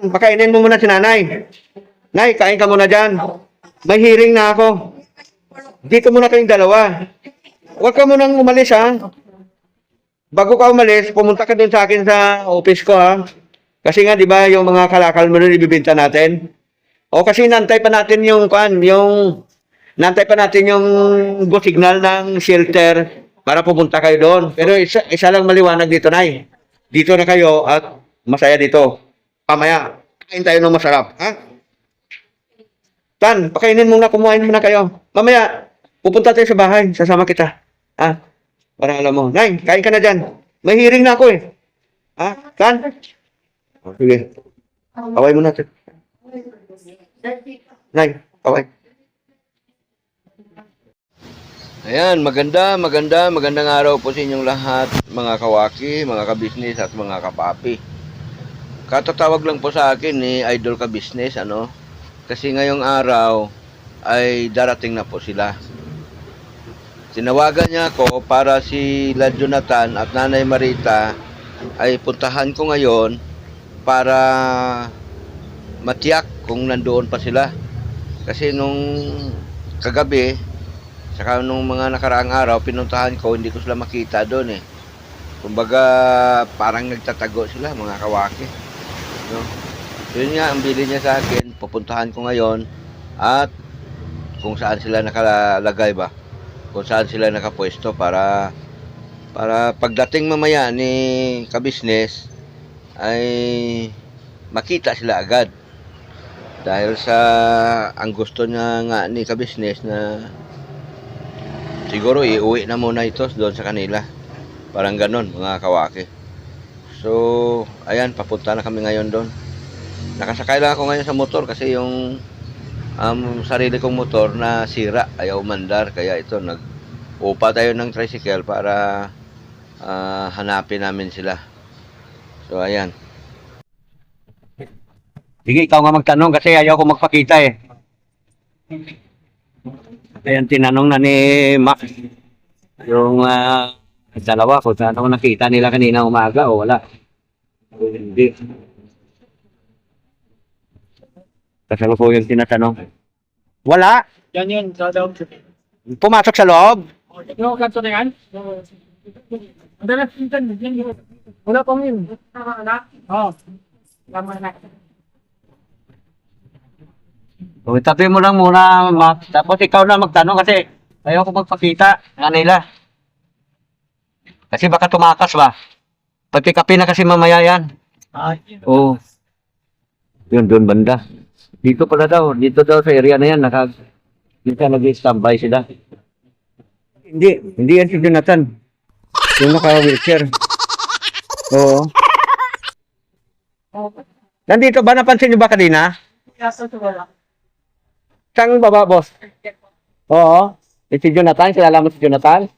Pakainin mo muna si nanay. Nay, kain ka muna dyan. May hearing na ako. Dito muna kayong dalawa. Huwag ka munang umalis, ha? Bago ka umalis, pumunta ka dun sa akin sa office ko, ha? Kasi nga, di ba, yung mga kalakal mo rin ibibinta natin? O kasi nantay pa natin yung, kuan, yung, nantay pa natin yung go signal ng shelter para pumunta kayo doon. Pero isa, isa lang maliwanag dito, Nay. Dito na kayo at masaya dito. Pamaya, kain tayo ng masarap, ha? Tan, pakainin muna, kumain muna kayo. Mamaya, pupunta tayo sa bahay, sasama kita. Ha? Para alam mo. Nay, kain ka na dyan. May hearing na ako eh. Ha? Tan? O, sige. Kaway mo natin. Nay, kaway. Ayan, maganda, maganda, magandang araw po sa inyong lahat, mga kawaki, mga kabisnes at mga kapapi. Katatawag lang po sa akin ni Idol ka business, ano? Kasi ngayong araw ay darating na po sila. Tinawagan niya ako para si Lad Jonathan at Nanay Marita ay puntahan ko ngayon para matiyak kung nandoon pa sila. Kasi nung kagabi, Saka nung mga nakaraang araw, pinuntahan ko, hindi ko sila makita doon eh. Kumbaga, parang nagtatago sila, mga kawaki. No? Yun nga, ang bili niya sa akin, pupuntahan ko ngayon, at kung saan sila nakalagay ba, kung saan sila nakapwesto para para pagdating mamaya ni kabisnes ay makita sila agad dahil sa ang gusto niya nga ni kabisnes na siguro iuwi na muna ito doon sa kanila. Parang ganon, mga kawaki. So, ayan, papunta na kami ngayon doon. Nakasakay lang ako ngayon sa motor kasi yung um, sarili kong motor na sira, ayaw umandar. Kaya ito, nag-upa tayo ng tricycle para ah, hanapin namin sila. So, ayan. Sige, ikaw nga magtanong kasi ayaw ko magpakita eh. Ayan, tinanong na ni Max. Yung ah, dalawa ko, saan ako nakita nila kanina umaga o wala. Hindi. Kasi ano po yung tinatanong? Wala. Yan yun, sa loob. Pumasok sa loob. Yung kanto na yan? Yun. Wala pang yun. Wala? Oo. Tama na. So, itabi mo lang muna, Max. Tapos ikaw na magtanong kasi ayaw ko magpakita kanila. Kasi baka tumakas ba? Pati kape na kasi mamaya yan. Oo. Yun, doon banda. Dito pala daw, dito daw sa area na yan, naka, dito nag-standby sila. Hindi, hindi yan si Jonathan. Yung naka-wheelchair. Oo. Nandito ba, napansin niyo ba kanina? Kaso ito wala. Saan baba, boss? Oo. Eh, si Jonathan, kilala mo si Jonathan?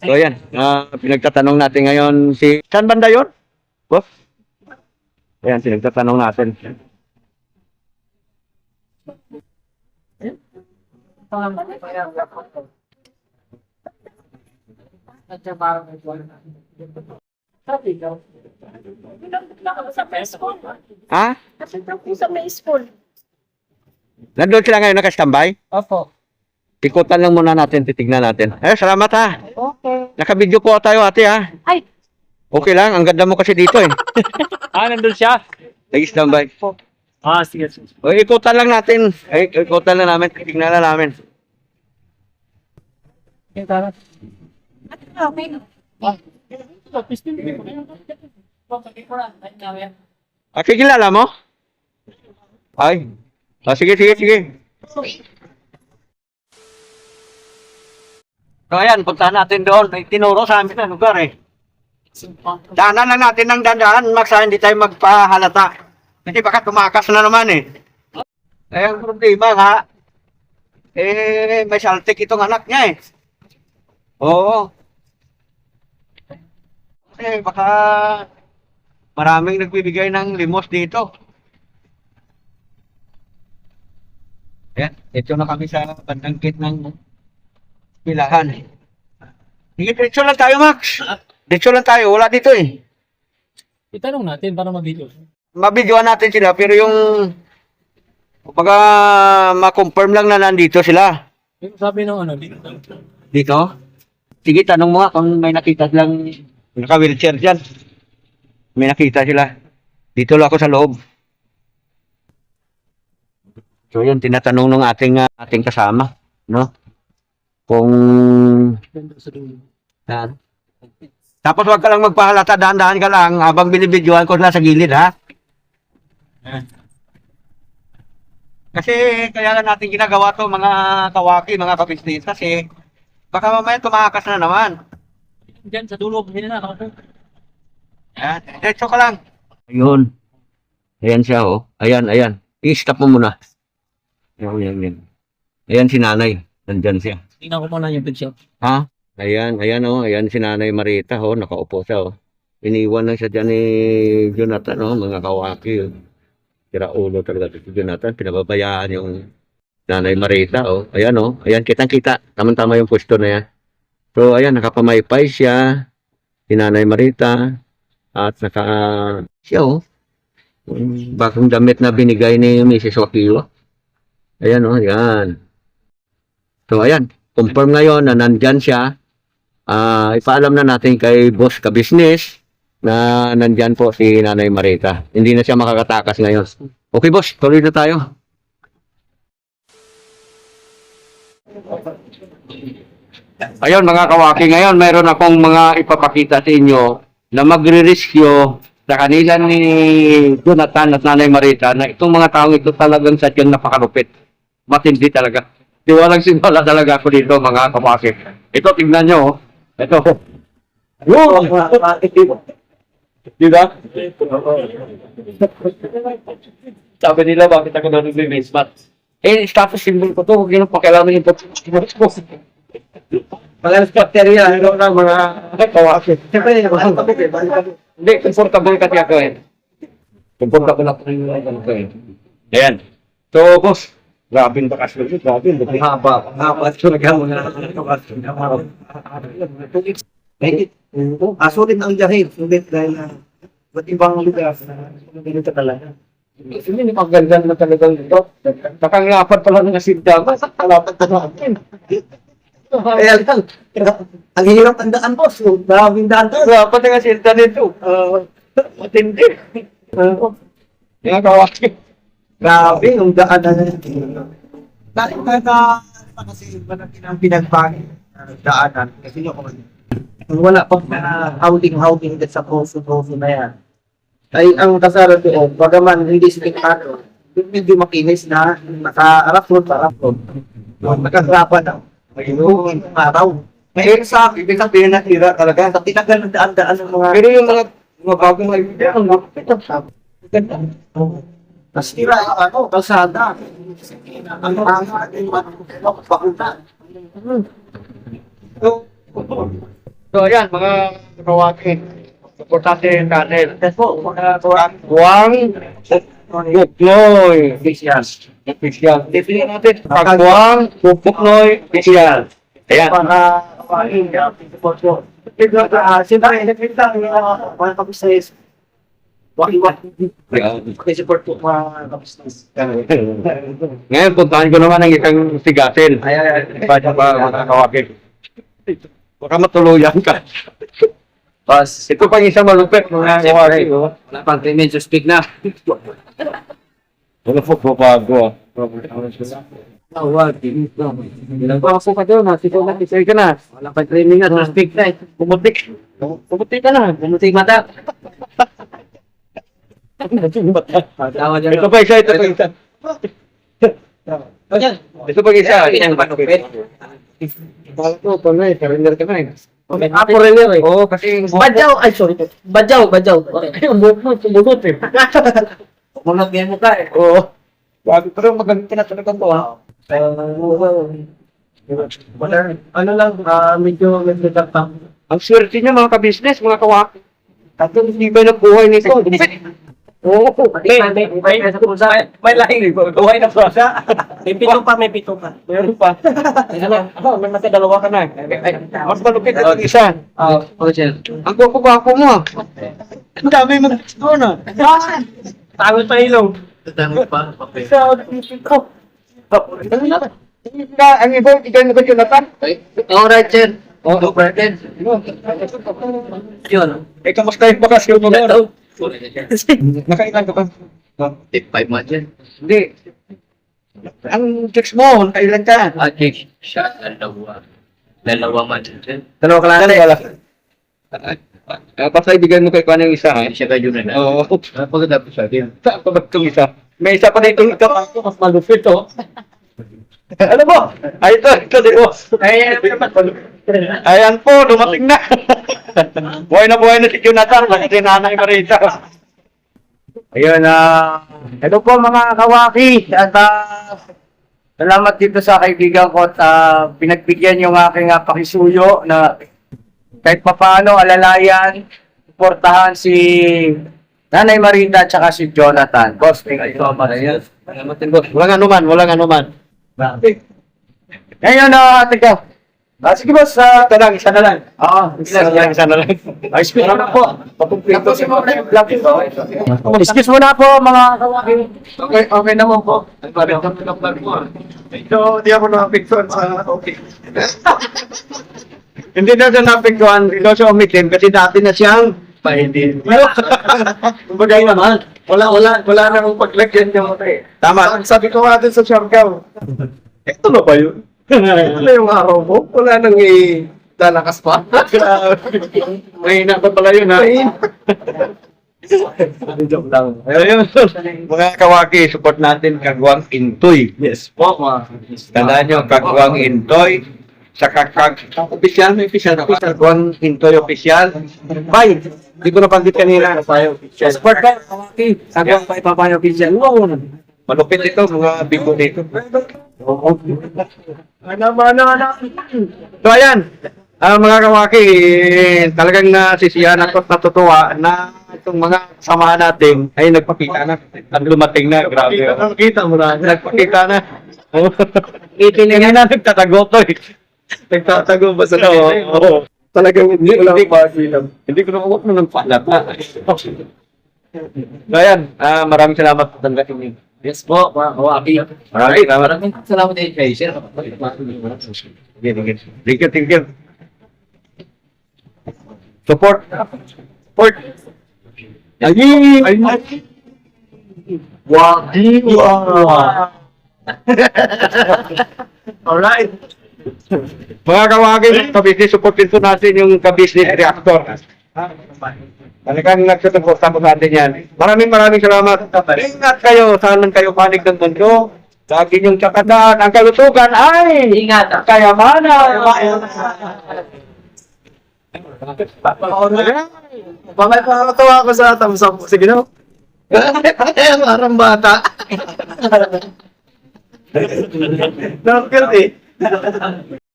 So, yan. Ah, pinagtatanong natin ngayon si... Saan banda yun? Boss? Ayan, pinagtatanong natin. Sabi ko. Sa Facebook. Ha? Kasi sa Facebook. Nandun sila ngayon nakastambay? Opo. Ikutan lang muna natin, titignan natin. Eh, salamat ha. Okay. Naka-video po tayo ate ha. Ay! Okay lang, ang ganda mo kasi dito eh. Ah, nandun siya? Nag-standby. Ah, sige. sige. O, ikutan lang natin. Ay, ikutan lang namin, titignan lang namin. Okay, tara. Ah. Ah, kilala mo? Ay. Ah, sige, sige, sige. So, ayan, puntahan natin doon. May tinuro sa amin na lugar eh. Daanan lang natin ng dandaan, Max, ha? hindi tayo magpahalata. Kasi baka tumakas na naman eh. Eh, ang problema nga, eh, may saltik itong anak niya eh. Oo. Kasi baka maraming nagbibigay ng limos dito. Ayan, ito na kami sa bandang gate ng pilahan. Sige, diretso lang tayo, Max. Diretso lang tayo, wala dito eh. Itanong natin para mabilo. mabidyoan natin sila, pero yung Kumbaga, ma-confirm lang na nandito sila. Yung sabi ng ano, dito. Dito? Sige, tanong mo nga kung may nakita silang naka-wheelchair dyan. May nakita sila. Dito lang ako sa loob. So yun, tinatanong ng ating ah, ating kasama, no? Kung. Yan. Tapos wag ka lang magpahalata, dahan-dahan ka lang habang binibidyohan ko sila sa gilid, ha? Kasi kaya lang natin ginagawa to mga kawaki, mga kabisnes kasi baka mamaya tumakas na naman. Diyan sa dulo, hindi na ako. Yan, diretso ka lang. Ayun. Ayan siya, oh. Ayan, ayan. I-stop mo muna. Ayan, ayan, ayan. Ayan si nanay. Nandyan siya. Tingnan ko muna yung picture. Ha? Ayan, ayan oh, ayan si Nanay Marita oh, nakaupo siya oh. Iniwan lang siya dyan ni Jonathan oh, mga kawaki oh. Tira ulo talaga si Jonathan, pinababayaan yung Nanay Marita oh. Ayan oh, ayan kitang kita, tama-tama yung pwesto na yan. So ayan, nakapamaypay siya, si Nanay Marita, at naka, siya oh, bagong damit na binigay ni Mrs. Wakilo. Ayan oh, ayan. So ayan, confirm ngayon na nandyan siya. Ah, ipaalam na natin kay boss ka business na nandyan po si Nanay Marita. Hindi na siya makakatakas ngayon. Okay boss, tuloy na tayo. Ayun mga kawaki, ngayon mayroon akong mga ipapakita sa inyo na magre-rescue sa kanila ni Jonathan at Nanay Marita na itong mga taong ito talagang sadyang napakalupit. Matindi talaga. Tiwalang simula talaga ako dito mga kawaki. Ito, tingnan nyo. oh. Ito. Yun! Di ba? Sabi nila, bakit ako nanonood may basement? Eh, status symbol ko to. Huwag yun ang pakialaman yung pagkakas ko. Mga bacteria, ano na mga kawaki. Siyempre, hindi, comfortable kasi ako eh. Comfortable ako rin yung eh. Ayan. So, boss, grabe yung bakasyon ko. Grabe yung haba. Haba. So, naghamon na ako. Ah, sulit ang jahil. Sulit dahil na ba't ibang lugar na ganito talaga. Hindi, ni maganda na talagang ito. Takang lapat pala ng asinda. Lapat na natin. Kaya lang, ang hirap ang daan po. So, maraming daan to. Lapat ng asinda nito. Ah, matindi. Mga kawaki. Grabe, yung daan na Dahil ka na, kasi malaki ng pinagpangin uh, daanan. Kasi yung wala pang na housing-housing dyan sa puso-puso na yan. Ay, ang kasara doon, bagaman hindi sinikado, medyo makinis na naka-arap road pa arap road. Nakasarapan na. Mayroon araw. May sa ibig sabihin na tira talaga. Sa tinagal ng daan-daan ng mga Pero yung mga mga bagong mga ibig, ang lupit ang sabi. Ganda. Tapos tira yung ano, kalsada. Ang yung ano, pakunta. So, so ayan, mga kawaki. Importante yung channel. Yes po, mga tuwang. Huwag Buknoy Official. Official. Define natin. Pagwang Buknoy Official. Ayan. Para kapain, support ko. Ah, Siyempre, nagpinta ng kabisnes. Waki-wak. support po mga kabisnes. Ngayon, puntahan ko naman ang isang sigatin. Ay, ay, ay. Baka pa mga kawaki. Baka matuluyan ka. Pas. Ito pang isang malupit mga kawaki. oh. Wala pang 3 minutes speak na. Wala po po bago. Tawag. Ilang pa ako pa doon, nasito na, tisay ka na. Wala pang 3 minutes to speak na. Pumutik. Pumutik ka na. Pumutik mata. Tawa dyan. Ito pa isa, ito pa isa. Ito pa isa. Yan, malupit. Ito pa na eh, surrender ka na eh. Rin yun eh. Oo, kasi Badyaw, ay sorry. Badyaw, badyaw. Ayun, buhok mo, sumunod eh. Munot yan mo ka eh. Oo. Bago pero magaling tinatalagan to ha. Wala, ano lang, ah, medyo medyo tapang. Ang swerte niya mga kabisnes, mga kawaki. Tatlo hindi ba nabuhay nito? Oo, May, may, may, may lahing. Buhay na prosa. May pito pa, may pito pa. meron pa. Ako, may mata dalawa ka na. Mas malupit ang isa. Ah, oh, sir. Ang gwapo-gwapo mo. Ang dami mo doon ah. Tago sa ilong. Isa, ito. Na, ang iba, ikaw na ba Jonathan? Alright, sir. Oh, Brian. Yun. Eh, kamusta yung bakasyon mo doon? Nakailan ka pa? Five months yan. Hindi. Ang chicks mo, nakailan ka? Ah, Jake. Siya, dalawa. Dalawa months yan. Dalawa ka lang. Dalawa lang. Uh, basta ibigay mo kay Kwan yung isa, ha? Siya kayo na. Oo. Pagkatapos sa akin. Saan pa ba itong isa? May isa pa dito ito. Mas malupit, oh. Ano mo? Ay, ito, ito, di mo. Ay, Ayan po, dumating na. buhay na buhay na si Jonathan, kasi si Nanay Marita. Ayun, ah, ito po mga kawaki. At ah, salamat dito sa kaibigan ko at ah, pinagbigyan yung aking uh, pakisuyo na kahit papaano alalayan, suportahan si Nanay Marita at saka si Jonathan. Boss, thank you so much. Salamat din, boss. Walang anuman, walang anuman. Ngayon, na teka. Ah, sige boss, ah, Ito lang, isa na lang. ah, Isa na lang, isa na lang. Ay, excuse mo na po. Papumpito si mga vlog ito. Excuse mo na po, mga kawaki. Okay, okay naman po. Ang parang kapag mo. So, di ako nakapictuan sa okay. Hindi na siya napictuan, hindi na siya umitim kasi dati na siyang Pahindi. Kumbaga naman. Wala, wala, wala na akong paglagyan niya mo tayo. Tama. Sabi ko nga din sa Siargao, ito na ba yun? Ito na yung araw mo? Wala nang i-lalakas pa. Mahina pa pala yun ha. Joke lang. Ayun. Mga kawaki, support natin Kagwang Intoy. Yes po, mga. Tandaan nyo, Kagwang Intoy. Sa kakag... Official, may official na ba? Kagwang Intoy official. Bye! Hindi ko napanggit kanina. Support ka, kawaki. Sabi ang paipapayo official. Malupit ito, mga bibo dito. Ano ba na na? So ayan, ah, mga kawaki, eh, talagang nasisiyahan ako at natutuwa na itong mga samahan natin ay nagpakita na at lumating na. Grabe. oh. Kita mo na. Nagpakita na. Itinigyan na nagtatago to eh. Nagtatago ba sa Oo. Talagang hindi ko lang magilam. Hindi ko na huwag mo ng palat. So ayan, ah, maraming salamat sa tanggapin niyo. Yes po, mga kawaki. Maraming. Maraming salamat din kay Sir. Sige, sige. Thank you, thank you. Support. Support. Ay, ay, Wow. Wow. Alright. Mga kawagin, kabisnes, supportin po natin yung kabisnes reactor. Talagang nagsusuporta po sa atin yan. Maraming maraming salamat. Ingat kayo, saan kayo panig ng mundo. Lagi niyong tsakadaan, ang kalusugan ay Ingat. kayamanan. Bakit nakakatawa ko sa thumbs up? Sige no? Parang bata. Nakakil eh. ハハハハ。